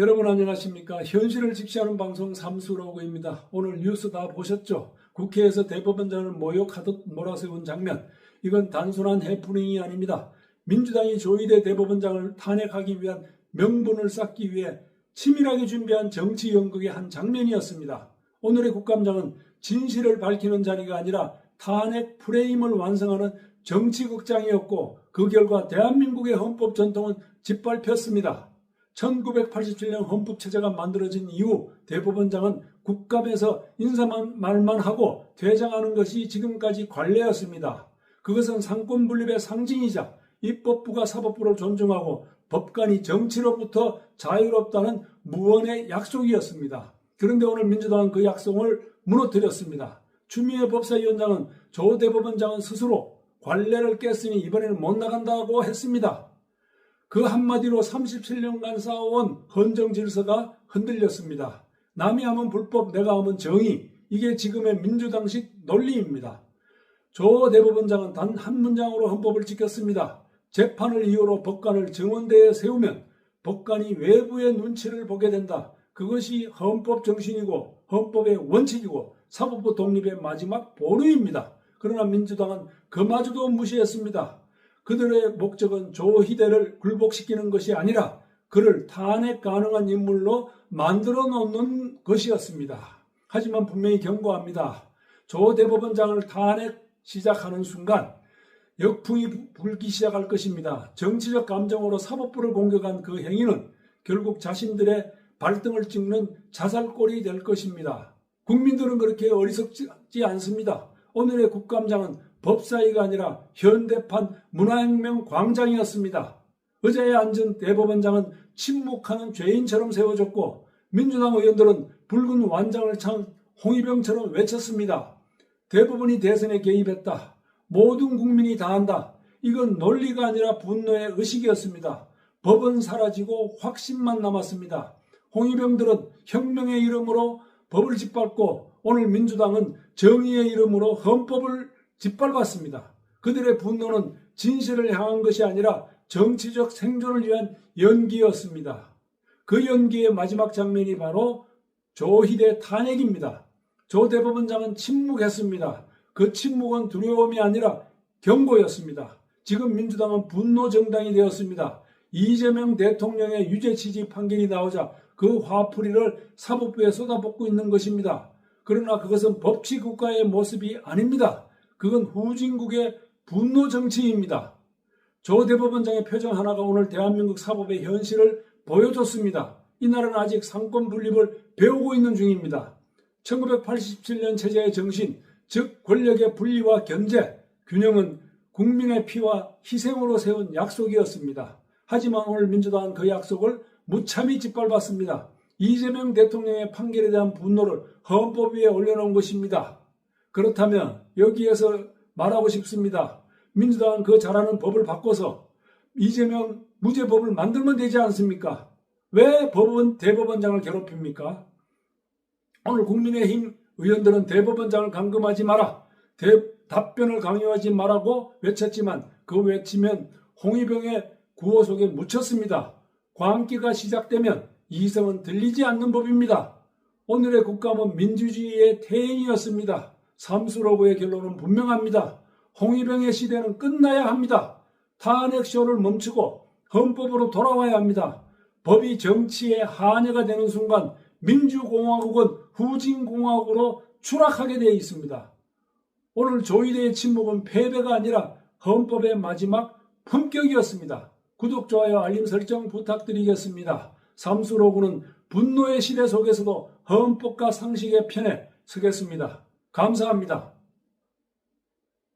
여러분 안녕하십니까? 현실을 직시하는 방송 삼수로그입니다. 오늘 뉴스 다 보셨죠? 국회에서 대법원장을 모욕하듯 몰아세운 장면. 이건 단순한 해프닝이 아닙니다. 민주당이 조희대 대법원장을 탄핵하기 위한 명분을 쌓기 위해 치밀하게 준비한 정치 연극의 한 장면이었습니다. 오늘의 국감장은 진실을 밝히는 자리가 아니라 탄핵 프레임을 완성하는 정치극장이었고 그 결과 대한민국의 헌법 전통은 짓밟혔습니다. 1987년 헌법체제가 만들어진 이후 대법원장은 국감에서 인사만 말만 하고 퇴장하는 것이 지금까지 관례였습니다. 그것은 상권 분립의 상징이자 입법부가 사법부를 존중하고 법관이 정치로부터 자유롭다는 무언의 약속이었습니다. 그런데 오늘 민주당은 그 약속을 무너뜨렸습니다. 추미애 법사위원장은 조 대법원장은 스스로 관례를 깼으니 이번에는 못 나간다고 했습니다. 그 한마디로 37년간 쌓아온 헌정 질서가 흔들렸습니다. 남이 하면 불법, 내가 하면 정의. 이게 지금의 민주당식 논리입니다. 조 대법원장은 단 한 문장으로 헌법을 지켰습니다. 재판을 이유로 법관을 정원대에 세우면 법관이 외부의 눈치를 보게 된다. 그것이 헌법 정신이고 헌법의 원칙이고 사법부 독립의 마지막 보루입니다. 그러나 민주당은 그마저도 무시했습니다. 그들의 목적은 조희대를 굴복시키는 것이 아니라 그를 탄핵 가능한 인물로 만들어 놓는 것이었습니다. 하지만 분명히 경고합니다. 조 대법원장을 탄핵 시작하는 순간 역풍이 불기 시작할 것입니다. 정치적 감정으로 사법부를 공격한 그 행위는 결국 자신들의 발등을 찍는 자살골이 될 것입니다. 국민들은 그렇게 어리석지 않습니다. 오늘의 국감장은 법사위가 아니라 현대판 문화혁명 광장이었습니다. 의자에 앉은 대법원장은 침묵하는 죄인처럼 세워졌고 민주당 의원들은 붉은 완장을 찬 홍위병처럼 외쳤습니다. 대부분이 대선에 개입했다. 모든 국민이 다 한다. 이건 논리가 아니라 분노의 의식이었습니다. 법은 사라지고 확신만 남았습니다. 홍위병들은 혁명의 이름으로 법을 짓밟고 오늘 민주당은 정의의 이름으로 헌법을 짓밟았습니다. 그들의 분노는 진실을 향한 것이 아니라 정치적 생존을 위한 연기였습니다. 그 연기의 마지막 장면이 바로 조희대 탄핵입니다. 조 대법원장은 침묵했습니다. 그 침묵은 두려움이 아니라 경고였습니다. 지금 민주당은 분노 정당이 되었습니다. 이재명 대통령의 유죄 취지 판결이 나오자 그 화풀이를 사법부에 쏟아붓고 있는 것입니다. 그러나 그것은 법치 국가의 모습이 아닙니다. 그건 후진국의 분노 정치입니다. 조 대법원장의 표정 하나가 오늘 대한민국 사법의 현실을 보여줬습니다. 이 나라는 아직 상권 분립을 배우고 있는 중입니다. 1987년 체제의 정신, 즉 권력의 분리와 견제, 균형은 국민의 피와 희생으로 세운 약속이었습니다. 하지만 오늘 민주당은 그 약속을 무참히 짓밟았습니다. 이재명 대통령의 판결에 대한 분노를 헌법 위에 올려놓은 것입니다. 그렇다면 여기에서 말하고 싶습니다. 민주당은 그 잘하는 법을 바꿔서 이재명 무죄법을 만들면 되지 않습니까? 왜 법원 대법원장을 괴롭힙니까? 오늘 국민의힘 의원들은 대법원장을 감금하지 마라. 대, 답변을 강요하지 말라고 외쳤지만 그 외치면 홍위병의 구호 속에 묻혔습니다. 광기가 시작되면 이성은 들리지 않는 법입니다. 오늘의 국감은 민주주의의 태행이었습니다. 삼수로고의 결론은 분명합니다. 홍위병의 시대는 끝나야 합니다. 탄핵쇼를 멈추고 헌법으로 돌아와야 합니다. 법이 정치의 한여가 되는 순간 민주공화국은 후진공화국으로 추락하게 되어 있습니다. 오늘 조희대의 침묵은 패배가 아니라 헌법의 마지막 품격이었습니다. 구독, 좋아요, 알림 설정 부탁드리겠습니다. 삼수로구는 분노의 시대 속에서도 헌법과 상식의 편에 서겠습니다. 감사합니다.